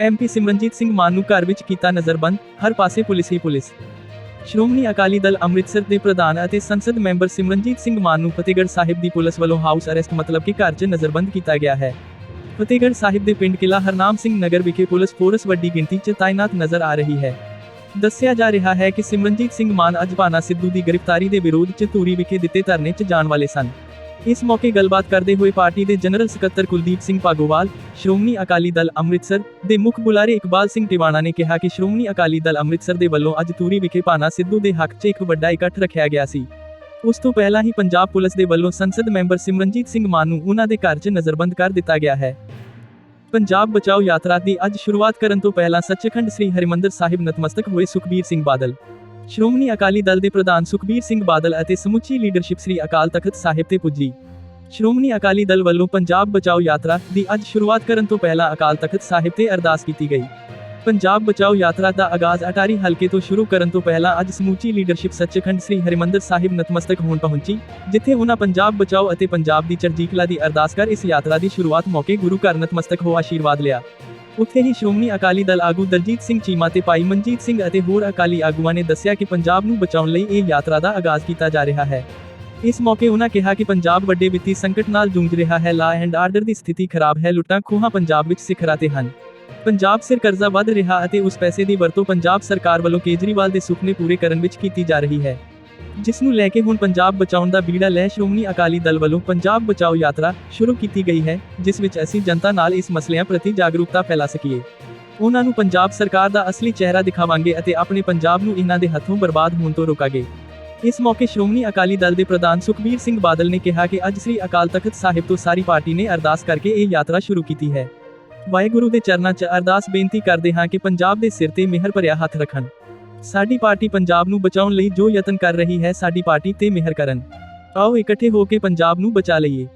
MP Simranjeet Singh Mann ਨੂੰ ਘਰ ਵਿੱਚ ਕੀਤਾ ਨਜ਼ਰਬੰਦ, ਹਰ ਪਾਸੇ ਪੁਲਿਸ ਹੀ ਪੁਲਿਸ। ਸ਼੍ਰੋਮਣੀ ਅਕਾਲੀ ਦਲ ਅੰਮ੍ਰਿਤਸਰ ਦੇ ਪ੍ਰਧਾਨ ਅਤੇ ਸੰਸਦ ਮੈਂਬਰ ਸਿਮਰਨਜੀਤ ਸਿੰਘ ਮਾਨ ਨੂੰ ਫਤਿਹਗੜ੍ਹ ਸਾਹਿਬ ਦੀ ਪੁਲਿਸ ਵੱਲੋਂ ਹਾਊਸ ਅਰੈਸਟ ਮਤਲਬ ਕਿ ਘਰ 'ਚ ਨਜ਼ਰਬੰਦ ਕੀਤਾ ਗਿਆ ਹੈ। ਫਤਿਹਗੜ੍ਹ ਸਾਹਿਬ ਦੇ ਪਿੰਡ ਕਿਲਾ ਹਰਨਾਮ ਸਿੰਘ ਨਗਰ ਵਿਖੇ ਪੁਲਿਸ ਫੋਰਸ ਵੱਡੀ ਗਿਣਤੀ 'ਚ ਤਾਇਨਾਤ ਨਜ਼ਰ ਆ ਰਹੀ ਹੈ। ਦੱਸਿਆ ਜਾ ਰਿਹਾ ਹੈ ਕਿ ਸਿਮਰਨਜੀਤ ਸਿੰਘ ਮਾਨ ਅੱਜ ਭਾਨਾ ਸਿੱਧੂ ਦੀ ਗ੍ਰਿਫਤਾਰੀ ਦੇ ਵਿਰੋਧ 'ਚ ਧੂਰੀ ਵਿਖੇ ਦਿੱਤੇ ਧਰਨੇ 'ਚ ਜਾਣ ਵਾਲੇ ਸਨ। ਇਸ ਮੌਕੇ ਗੱਲਬਾਤ ਕਰਦੇ ਹੋਏ ਪਾਰਟੀ ਦੇ ਜਨਰਲ ਸਕੱਤਰ ਕੁਲਦੀਪ ਸਿੰਘ ਪਾਗੋਵਾਲ ਸ਼੍ਰੋਮਣੀ ਅਕਾਲੀ ਦਲ ਅੰਮ੍ਰਿਤਸਰ ਦੇ ਮੁੱਖ ਬੁਲਾਰੇ ਇਕਬਾਲ ਸਿੰਘ ਟਿਵਾਣਾ ਨੇ ਕਿਹਾ ਕਿ ਸ਼੍ਰੋਮਣੀ ਅਕਾਲੀ ਦਲ ਅੰਮ੍ਰਿਤਸਰ ਦੇ ਵੱਲੋਂ ਅੱਜ ਧੂਰੀ ਵਿਖੇ ਭਾਨਾ ਸਿੱਧੂ ਦੇ ਹੱਕ 'ਚ ਇੱਕ ਵੱਡਾ ਇਕੱਠ ਰੱਖਿਆ ਗਿਆ ਸੀ। ਉਸ ਤੋਂ ਪਹਿਲਾਂ ਹੀ ਪੰਜਾਬ ਪੁਲਿਸ ਦੇ ਵੱਲੋਂ ਸੰਸਦ ਮੈਂਬਰ ਸਿਮਰਨਜੀਤ ਸਿੰਘ ਮਾਨ ਨੂੰ ਉਹਨਾਂ ਦੇ ਘਰ 'ਚ ਨਜ਼ਰਬੰਦ ਕਰ ਦਿੱਤਾ ਗਿਆ ਹੈ। ਪੰਜਾਬ ਬਚਾਓ ਯਾਤਰਾ ਦੀ ਅੱਜ ਸ਼ੁਰੂਆਤ ਕਰਨ ਤੋਂ ਪਹਿਲਾਂ ਸੱਚਖੰਡ ਸ੍ਰੀ ਹਰਿਮੰਦਰ ਸਾਹਿਬ ਨਤਮਸਤਕ ਹੋਏ ਸੁਖਬੀਰ ਸਿੰਘ ਬਾਦਲ। ਸ਼੍ਰੋਮਣੀ ਅਕਾਲੀ ਦਲ ਦੇ ਪ੍ਰਧਾਨ ਸੁਖਬੀਰ ਸਿੰਘ ਬਾਦਲ ਅਤੇ ਸਮੁੱਚੀ ਲੀਡਰਸ਼ਿਪ ਸ੍ਰੀ ਅਕਾਲ ਤਖਤ ਸਾਹਿਬ ਤੇ ਪੁੱਜੀ। ਸ਼੍ਰੋਮਣੀ ਅਕਾਲੀ ਦਲ ਵੱਲੋਂ ਪੰਜਾਬ ਬਚਾਓ ਯਾਤਰਾ ਦੀ ਅੱਜ ਸ਼ੁਰੂਆਤ ਕਰਨ ਤੋਂ ਪਹਿਲਾਂ ਅਕਾਲ ਤਖਤ ਸਾਹਿਬ ਤੇ ਅਰਦਾਸ ਕੀਤੀ ਗਈ। ਪੰਜਾਬ ਬਚਾਓ ਯਾਤਰਾ ਦਾ ਆਗਾਜ਼ ਅਟਾਰੀ ਹਲਕੇ ਤੋਂ ਸ਼ੁਰੂ ਕਰਨ ਤੋਂ ਪਹਿਲਾਂ ਅੱਜ ਸਮੂਚੀ ਲੀਡਰਸ਼ਿਪ ਸੱਚਖੰਡ ਸ੍ਰੀ ਹਰਿਮੰਦਰ ਸਾਹਿਬ ਨਤਮਸਤਕ ਹੋਣ ਪਹੁੰਚੀ, ਜਿੱਥੇ ਉਹਨਾਂ ਪੰਜਾਬ ਬਚਾਓ ਅਤੇ ਪੰਜਾਬ ਦੀ ਚਰਜੀਕਲਾ ਦੀ ਅਰਦਾਸ ਕਰ ਇਸ ਯਾਤਰਾ ਦੀ ਸ਼ੁਰੂਆਤ ਮੌਕੇ ਗੁਰੂ ਘਰ ਨਤਮਸਤਕ ਹੋ ਆਸ਼ੀਰਵਾਦ ਲਿਆ। ਉੱਥੇ ਹੀ ਸ਼੍ਰੋਮਣੀ ਅਕਾਲੀ ਦਲ ਆਗੂ ਦਲਜੀਤ ਸਿੰਘ ਚੀਮਾ ਤੇ ਭਾਈ ਮਨਜੀਤ ਸਿੰਘ ਅਤੇ ਹੋਰ ਅਕਾਲੀ ਆਗੂਆਂ ਨੇ ਦੱਸਿਆ ਕਿ ਪੰਜਾਬ ਨੂੰ ਬਚਾਉਣ ਲਈ ਇਹ ਯਾਤਰਾ ਦਾ ਆਗਾਜ਼ ਕੀਤਾ ਜਾ ਰਿਹਾ ਹੈ। ਇਸ ਮੌਕੇ ਉਹਨਾਂ ਕਿਹਾ ਕਿ ਪੰਜਾਬ ਵੱਡੇ ਵਿੱਤੀ ਸੰਕਟ ਨਾਲ ਜੂਝ ਰਿਹਾ ਹੈ। ਲਾ ਐਂਡ ਆਰਡਰ ਦੀ ਸਥਿਤੀ ਖਰਾਬ ਹੈ। ਲੁੱਟਾਂ ਖੋਹਾਂ ਪੰਜਾਬ ਵਿੱਚ ਸਿਖਰਾਂ ਤੇ ਹਨ। ਪੰਜਾਬ ਸਿਰ ਕਰਜ਼ਾ ਵੱਧ ਰਿਹਾ ਅਤੇ ਉਸ ਪੈਸੇ ਦੀ ਵਰਤੋਂ ਪੰਜਾਬ ਸਰਕਾਰ ਵੱਲੋਂ ਕੇਜਰੀਵਾਲ ਦੇ ਸੁਪਨੇ ਪੂਰੇ ਕਰਨ ਵਿੱਚ ਕੀਤੀ ਜਾ ਰਹੀ ਹੈ। ਜਿਸ ਨੂੰ ਲੈ ਕੇ ਹੁਣ ਪੰਜਾਬ ਬਚਾਉਣ ਦਾ ਬੀੜਾ ਲੈ ਸ਼੍ਰੋਮਣੀ ਅਕਾਲੀ ਦਲ ਵੱਲੋਂ ਪੰਜਾਬ ਬਚਾਓ ਯਾਤਰਾ ਸ਼ੁਰੂ ਕੀਤੀ ਗਈ ਹੈ, ਜਿਸ ਵਿੱਚ ਅਸੀਂ ਜਨਤਾ ਨਾਲ ਇਸ ਮਸਲਿਆਂ ਪ੍ਰਤੀ ਜਾਗਰੂਕਤਾ ਫੈਲਾ ਸਕੀਏ। ਉਹਨਾਂ ਨੂੰ ਪੰਜਾਬ ਸਰਕਾਰ ਦਾ ਅਸਲੀ ਚਿਹਰਾ ਦਿਖਾਵਾਂਗੇ ਅਤੇ ਆਪਣੇ ਪੰਜਾਬ ਨੂੰ ਇਹਨਾਂ ਦੇ ਹੱਥੋਂ ਬਰਬਾਦ ਹੋਣ ਤੋਂ ਰੋਕਾਂਗੇ। ਇਸ ਮੌਕੇ ਸ਼੍ਰੋਮਣੀ ਅਕਾਲੀ ਦਲ ਦੇ ਪ੍ਰਧਾਨ ਸੁਖਬੀਰ ਸਿੰਘ ਬਾਦਲ ਨੇ ਕਿਹਾ ਕਿ ਅੱਜ ਸ੍ਰੀ ਅਕਾਲ ਤਖਤ ਸਾਹਿਬ ਤੋਂ ਸਾਰੀ ਪਾਰਟੀ ਨੇ ਅਰਦਾਸ ਕਰਕੇ ਇਹ ਯਾਤਰਾ ਸ਼ੁਰੂ ਕੀਤੀ ਹੈ। ਵਾਹਿਗੁਰੂ ਦੇ ਚਰਨਾਂ 'ਚ ਅਰਦਾਸ ਬੇਨਤੀ ਕਰਦੇ ਹਾਂ ਕਿ ਪੰਜਾਬ ਦੇ ਸਿਰ ਤੇ ਮਿਹਰ ਭਰਿਆ ਹੱਥ ਰੱਖਣ। ਸਾਡੀ ਪਾਰਟੀ ਪੰਜਾਬ ਨੂੰ ਬਚਾਉਣ ਲਈ ਜੋ ਯਤਨ ਕਰ ਰਹੀ ਹੈ ਸਾਡੀ ਪਾਰਟੀ ਤੇ ਮਿਹਰ ਕਰਨ। ਆਓ ਇਕੱਠੇ ਹੋ ਕੇ ਪੰਜਾਬ ਨੂੰ ਬਚਾ ਲਈਏ।